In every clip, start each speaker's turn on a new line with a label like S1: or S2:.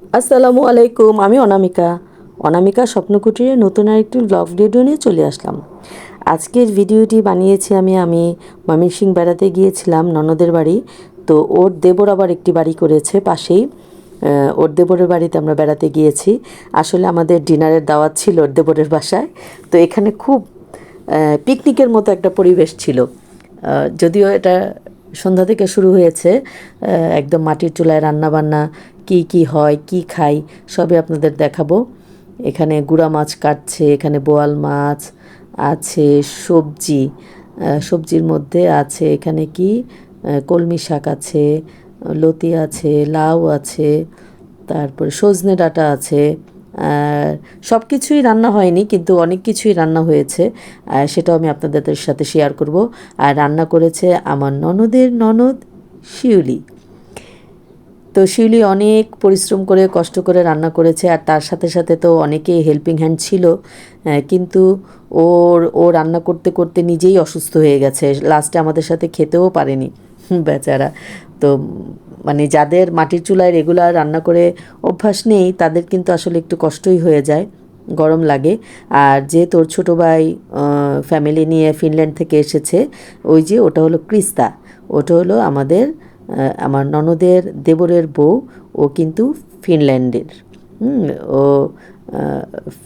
S1: আসসালামু আলাইকুম, আমি অনামিকা। অনামিকা স্বপ্নকুটিরে নতুন আরেকটি ব্লগ ভিডিও নিয়ে চলে আসলাম। আজকের ভিডিওটি বানিয়েছি আমি আমি ময়মনসিং বেড়াতে গিয়েছিলাম, ননদের বাড়ি। তো ওর দেবর আবার একটি বাড়ি করেছে পাশেই। ওর দেবরের বাড়িতে আমরা বেড়াতে গিয়েছি। আসলে আমাদের ডিনারের দাওয়াত ছিল ওর দেবরের বাসায়। তো এখানে খুব পিকনিকের মতো একটা পরিবেশ ছিল। যদিও এটা সন্ধ্যা থেকে শুরু হয়েছে একদম মাটির চুলায় রান্না বান্না কি কি হয়, কি খাই, সবই আপনাদের দেখাবো। এখানে গুড়া মাছ কাটছে, এখানে বোয়াল মাছ আছে, সবজি সবজির মধ্যে আছে এখানে কি কলমি শাক আছে, লতি আছে, লাউ আছে, তারপরে সজনে ডাঁটা আছে সব কিছুই রান্না হয়নি, কিন্তু অনেক কিছুই রান্না হয়েছে। সেটাও আমি আপনাদের সাথে শেয়ার করব। আর রান্না করেছে আমার ননদের ননদ শিউলি। তো শিউলি অনেক পরিশ্রম করে, কষ্ট করে রান্না করেছে, আর তার সাথে সাথে তো অনেকেই হেল্পিং হ্যান্ড ছিল। কিন্তু ওর, ও রান্না করতে করতে নিজেই অসুস্থ হয়ে গেছে। লাস্টে আমাদের সাথে খেতেও পারেনি। বেচারা। তো মানে যাদের মাটির চুলায় রেগুলার রান্না করে অভ্যাস নেই, তাদের কিন্তু আসলে একটু কষ্টই হয়ে যায়, গরম লাগে। আর যে তোর ছোটো ভাই ফ্যামিলি নিয়ে ফিনল্যান্ড থেকে এসেছে, ওই যে ওটা হলো ক্রিস্তা ওটা হলো আমাদের আমার ননদের দেবরের বউ, ও কিন্তু ফিনল্যান্ডের ও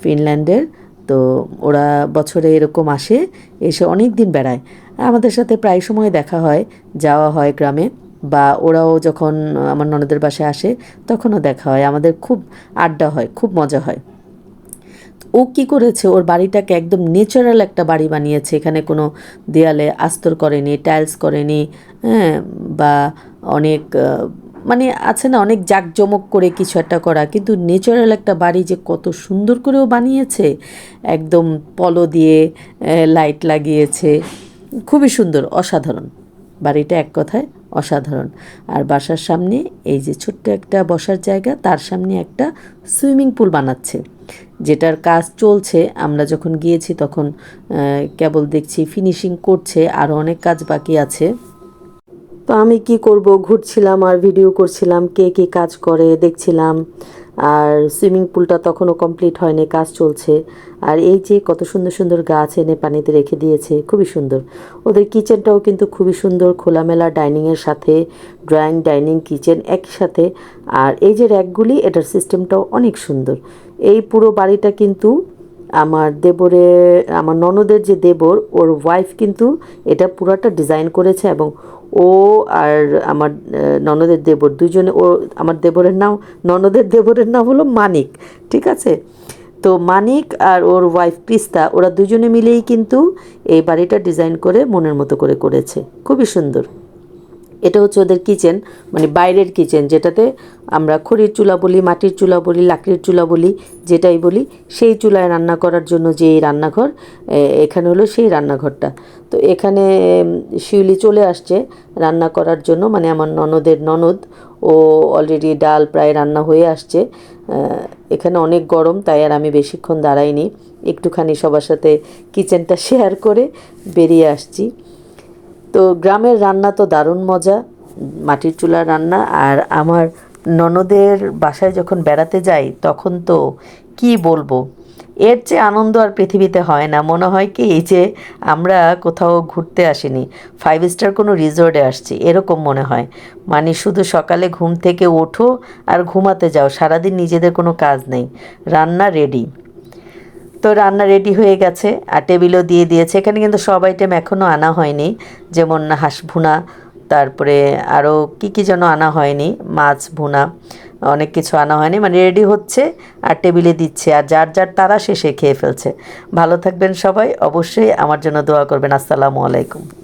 S1: ফিনল্যান্ডের তো ওরা বছরে এরকম আসে, এসে অনেক দিন বেড়ায়। আমাদের সাথে প্রায় সময় দেখা হয়, যাওয়া হয় গ্রামে, বা ওরাও যখন আমার ননদের বাসায় আসে, তখনও দেখা হয়। আমাদের খুব আড্ডা হয়, খুব মজা হয়। ও কি করেছে, ওর বাড়িটাকে একদম ন্যাচারাল একটা বাড়ি বানিয়েছে। এখানে কোনো দেয়ালে আস্তর করেনি, টাইলস করেনি হ্যাঁ বা অনেক মানে আছে না, অনেক জাঁকজমক করে কিছু একটা করা, কিন্তু নেচারাল একটা বাড়ি যে কত সুন্দর করেও বানিয়েছে, একদম পলো দিয়ে লাইট লাগিয়েছে, খুবই সুন্দর, অসাধারণ। বাড়িটা এক কথায় অসাধারণ। আর বাসার সামনে এই যে ছোট্ট একটা বসার জায়গা, তার সামনে একটা সুইমিং পুল বানাচ্ছে। যেটার কাজ চলছে, আমরা যখন গিয়েছি তখন কেবল দেখছি ফিনিশিং করছে আরও অনেক কাজ বাকি আছে। তো আমি কি করব? ঘুরছিলাম আর ভিডিও করছিলাম, কে কি কাজ করে দেখছিলাম। আর সুইমিং পুলটা তখনও কমপ্লিট হয়নি, কাজ চলছে। আর এই যে কত সুন্দর সুন্দর গাছ এনে পানিতে রেখে দিয়েছে, খুবই সুন্দর। ওদের কিচেনটাও কিন্তু খুবই সুন্দর, খোলামেলা ডাইনিংয়ের সাথে ড্রয়িং ডাইনিং কিচেন একই সাথে আর এই যে র্যাকগুলি এটার সিস্টেমটাও অনেক সুন্দর। এই পুরো বাড়িটা কিন্তু আমার দেবরে, আমার ননদের যে দেবর, ওর ওয়াইফ কিন্তু এটা পুরাটা ডিজাইন করেছে এবং ও আর আমার ননদের দেবর দুজনে, ও আমার দেবরের নাম, ননদের দেবরের নাম হলো মানিক, ঠিক আছে? তো মানিক আর ওর ওয়াইফ ক্রিস্তা ওরা দুজনে মিলেই কিন্তু এই বাড়িটা ডিজাইন করে মনের মতো করে করেছে। খুবই সুন্দর। এটা হচ্ছে ওদের কিচেন মানে বাইরের কিচেন যেটাতে আমরা খড়ির চুলা বলি, মাটির চুলা বলি, লাকড়ির চুলা বলি, যেটাই বলি, সেই চুলায় রান্না করার জন্য যে এই রান্নাঘর এখানে হলো সেই রান্নাঘরটা। তো এখানে শিউলি চলে আসছে রান্না করার জন্য মানে আমার ননদের ননদ, ও অলরেডি ডাল প্রায় রান্না হয়ে আসছে। এখানে অনেক গরম, তাই আর আমি বেশিক্ষণ দাঁড়াইনি। একটুখানি সবার সাথে কিচেনটা শেয়ার করে বেরিয়ে আসছি। তো গ্রামের রান্না তো দারুণ মজা, মাটির চুলার রান্না আর আমার ননদের বাসায় যখন বেড়াতে যাই তখন তো কি বলব, এর চেয়ে আনন্দ আর পৃথিবীতে হয় না। মনে হয় কি এই যে আমরা কোথাও ঘুরতে আসিনি ফাইভ স্টার কোনো রিসোর্টে আসছি, এরকম মনে হয়। মানে শুধু সকালে ঘুম থেকে ওঠো আর ঘুমাতে যাও, সারাদিন নিজেদের কোনো কাজ নেই। রান্না রেডি তো রান্না রেডি হয়ে গেছে আর টেবিলও দিয়ে দিয়েছে। এখানে কিন্তু সব আইটেম এখনও আনা হয়নি। যেমন হাঁস ভুনা, তারপরে আরও কি কি যেন আনা হয়নি, মাছ ভুনা, অনেক কিছু আনা হয়নি। মানে রেডি হচ্ছে আর টেবিলে দিচ্ছে। আর যার যার তারা শেষে খেয়ে ফেলছে। ভালো থাকবেন সবাই। অবশ্যই আমার জন্য দোয়া করবেন। আসসালামু আলাইকুম।